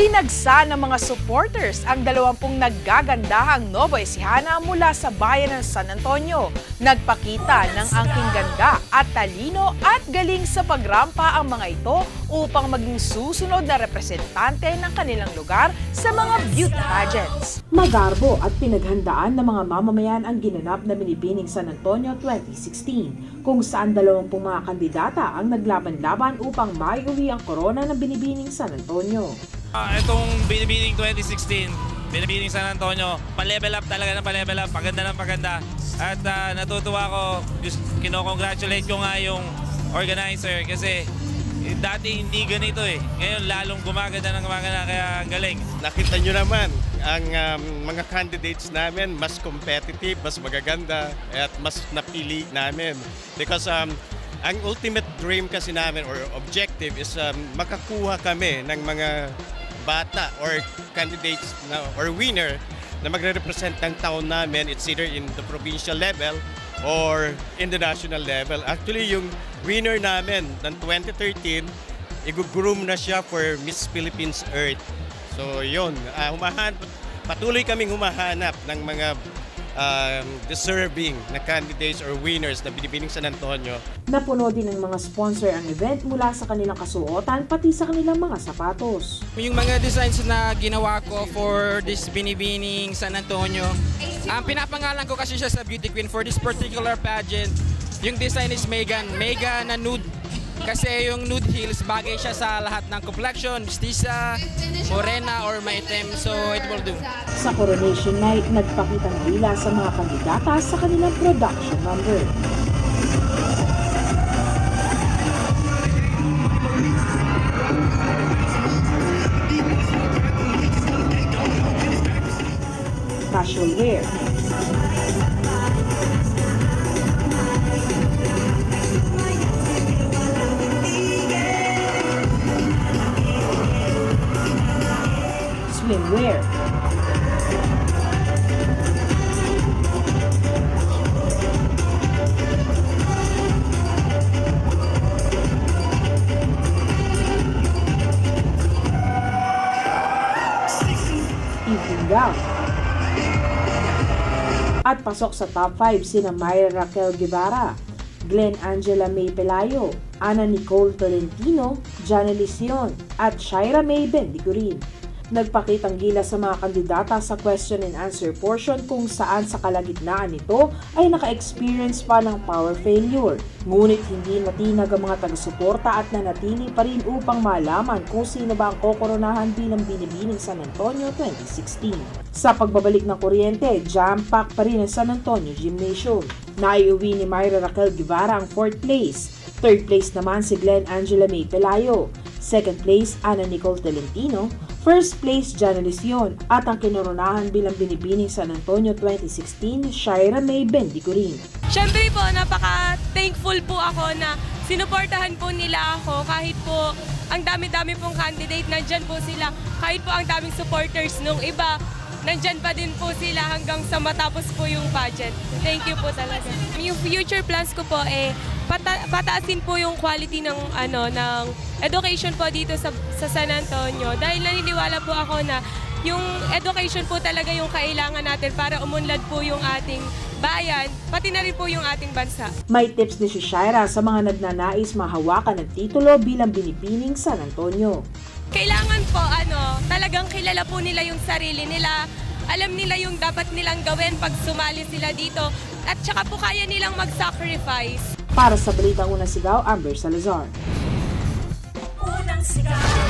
Dinagsa ng mga supporters ang dalawampung naggagandahang Novo Ecijana mula sa bayan ng San Antonio. Nagpakita ng angking ganda at talino at galing sa pagrampa ang mga ito upang maging susunod na representante ng kanilang lugar sa mga beauty pageants. Magarbo at pinaghandaan ng mga mamamayan ang ginanap na Binibining San Antonio 2016, kung saan dalawampung mga kandidata ang naglaban-laban upang maiuwi ang korona ng Binibining San Antonio. Ah, itong Binibining 2016, Binibining San Antonio, pa-level up talaga ng pa-level up, paganda ng paganda. At ah, natutuwa ko, just kinokongratulate ko nga yung organizer kasi eh, dati hindi ganito eh. Ngayon lalong gumaganda ng gumaganda kaya ang galing. Nakita nyo naman, ang um, mga candidates namin mas competitive, mas magaganda, at mas napili namin. Because um, ang ultimate dream kasi namin or objective is um, makakuha kami ng mga bata or candidates na, or winner na magre-represent ng town namin. It's either in the provincial level or in the national level. Actually, yung winner namin ng 2013, i-groom na siya for Miss Philippines Earth. So yun, uh, humahan, patuloy kaming humahanap ng mga um, deserving na candidates or winners na binibining San Antonio. Napuno din ng mga sponsor ang event mula sa kanilang kasuotan pati sa kanilang mga sapatos. Yung mga designs na ginawa ko for this Binibining San Antonio, ang pinapangalan ko kasi siya sa Beauty Queen for this particular pageant. Yung design is Megan, Megan na nude. Kasi yung nude heels, bagay siya sa lahat ng complexion, mestiza, morena, or maitim. So it will do. Sa coronation night, nagpakitang hila sa mga kandidata sa kanilang production number. Casual wear, evening gown. At pasok sa top 5 sina Myra Raquel Guevara, Glenn Angela May Pelayo, Ana Nicole Tolentino, Johnny Lision, at Shaira May Bendicurin. Nagpakitang gila sa mga kandidata sa question and answer portion kung saan sa kalagitnaan nito ay naka-experience pa ng power failure. Ngunit hindi natinag ang mga taga-suporta at nanatili pa rin upang malaman kung sino ba ang kokoronahan bilang binibining San Antonio 2016. Sa pagbabalik ng kuryente, jam-pack pa rin ang San Antonio Gymnasium. Naiuwi ni Myra Raquel Guevara ang 4th place. Third place naman si Glenn Angela May Pelayo. Second place, Ana Nicole Tolentino. First place, Jana Lision. At ang kinoronahan bilang binibining San Antonio 2016, Shaira May Bendicurin. Siyempre po, napaka-thankful po ako na sinuportahan po nila ako kahit po ang dami-dami pong candidate, nandyan po sila. Kahit po ang daming supporters nung iba, nandyan pa din po sila hanggang sa matapos po yung pageant. Thank you po talaga. Yung future plans ko po eh, pata- pataasin po yung quality ng ano ng education po dito sa, sa San Antonio dahil naniniwala po ako na yung education po talaga yung kailangan natin para umunlad po yung ating bayan, pati na rin po yung ating bansa. May tips ni si Shaira sa mga nagnanais mahawakan ng titulo bilang binibining San Antonio. Kailangan po ano, talagang kilala po nila yung sarili nila. Alam nila yung dapat nilang gawin pag sumali sila dito. At saka po kaya nilang mag-sacrifice. Para sa Balitang Unang Sigaw, Amber Salazar. Unang sigaw.